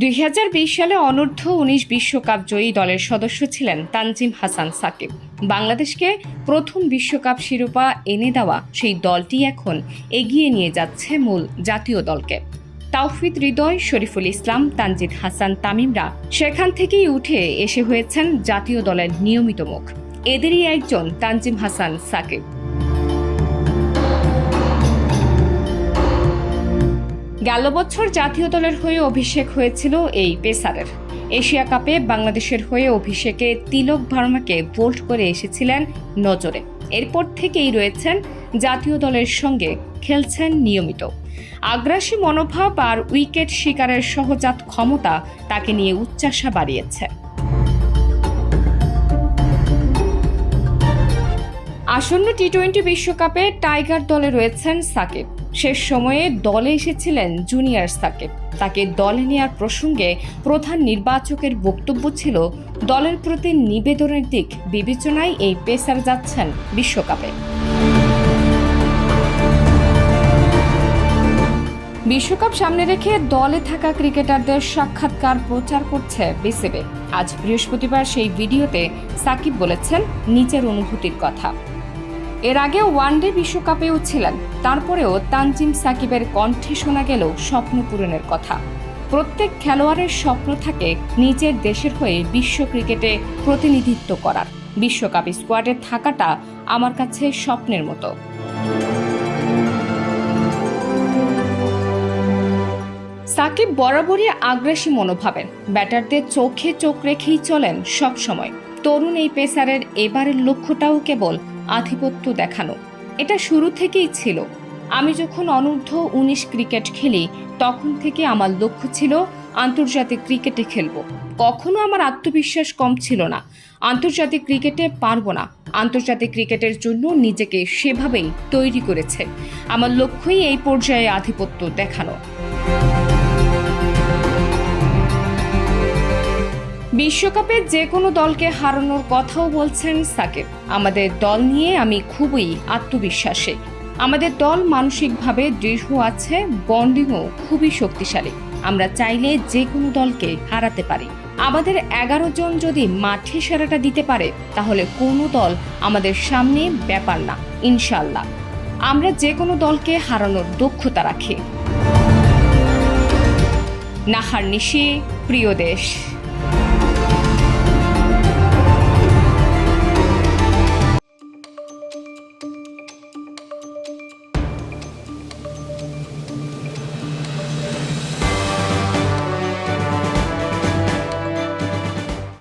দুই হাজার বিশ সালে অনূর্ধ্ব উনিশ বিশ্বকাপ জয়ী দলের সদস্য ছিলেন তানজিম হাসান সাকিব। বাংলাদেশকে প্রথম বিশ্বকাপ শিরোপা এনে দেওয়া সেই দলটি এখন এগিয়ে নিয়ে যাচ্ছে মূল জাতীয় দলকে। তাওফিদ হৃদয়, শরীফুল ইসলাম, তানজিদ হাসান, তামিমরা সেখান থেকেই উঠে এসে হয়েছেন জাতীয় দলের নিয়মিত মুখ। এদেরই একজন তানজিম হাসান সাকিব। গেল বছর জাতীয় দলের হয়ে অভিষেক হয়েছিল এই পেসারের। এশিয়া কাপে বাংলাদেশের হয়ে অভিষেকে তিলক ভার্মাকে বোল্ড করে এসেছিলেন নজরে। এরপর থেকেই রয়েছেন জাতীয় দলের সঙ্গে খেলছেন নিয়মিত। আগ্রাসী মনোভাব আর উইকেট শিকারের সহজাত ক্ষমতা তাকে নিয়ে উচ্চাসা বাড়িয়েছে। আসন্ন টি টোয়েন্টি বিশ্বকাপে টাইগার দলে রয়েছেন সাকিব। শেষ সময়ে দলে এসেছিলেন জুনিয়র সাকিব। তাকে দলে নেয়ার প্রসঙ্গে প্রধান নির্বাচকের বক্তব্য ছিল, দলের প্রতি নিবেদনের দিক বিবেচনায় এই পেসার যাচ্ছেন বিশ্বকাপে। বিশ্বকাপ সামনে রেখে দলে থাকা ক্রিকেটারদের সাক্ষাৎকার প্রচার করছে বিসিবি। আজ বৃহস্পতিবার সেই ভিডিওতে সাকিব বলেছেন নিচের অনুভূতির কথা। এর আগে ওয়ানডে বিশ্বকাপেও ছিলেন, তারপরেও তানজিম সাকিবের কণ্ঠে শোনা গেল স্বপ্ন পূরণের কথা। প্রত্যেক খেলোয়াড়ের স্বপ্ন থাকে নিজের দেশের হয়ে বিশ্ব ক্রিকেটে প্রতিনিধিত্ব করার। বিশ্বকাপ স্কোয়াডে থাকাটা আমার কাছে স্বপ্নের মতো। সাকিব বরাবরই আগ্রাসী মনোভাবের। ব্যাটারদের চোখে চোখ রেখেই চলেন সব সময় তরুণ এই পেসারের এবারের লক্ষ্যটাও কেবল আধিপত্য দেখানো। এটা শুরু থেকেই ছিল। আমি যখন অনূর্ধ্ব উনিশ ক্রিকেট খেলি, তখন থেকে আমার লক্ষ্য ছিল আন্তর্জাতিক ক্রিকেটে খেলব। কখনো আমার আত্মবিশ্বাস কম ছিল না। আন্তর্জাতিক ক্রিকেটে পারব না। আন্তর্জাতিক ক্রিকেটের জন্য নিজেকে সেভাবেই তৈরি করেছে। আমার লক্ষ্যই এই পর্যায়ে আধিপত্য দেখানো। বিশ্বকাপে যে কোনো দলকে হারানোর কথাও বলছেন সাকিব। আমাদের দল নিয়ে আমি খুবই আত্মবিশ্বাসী। আমাদের দল মানসিকভাবে দৃঢ় আছে, বন্ডিংও খুবই শক্তিশালী। আমরা চাইলে যে কোনো দলকে হারাতে পারি। আমাদের এগারো জন যদি মাঠে সেরাটা দিতে পারে, তাহলে কোনো দল আমাদের সামনে ব্যাপার না ইনশাল্লাহ আমরা যে কোনো দলকে হারানোর দক্ষতা রাখি। নাহার নিশি, প্রিয় দেশ।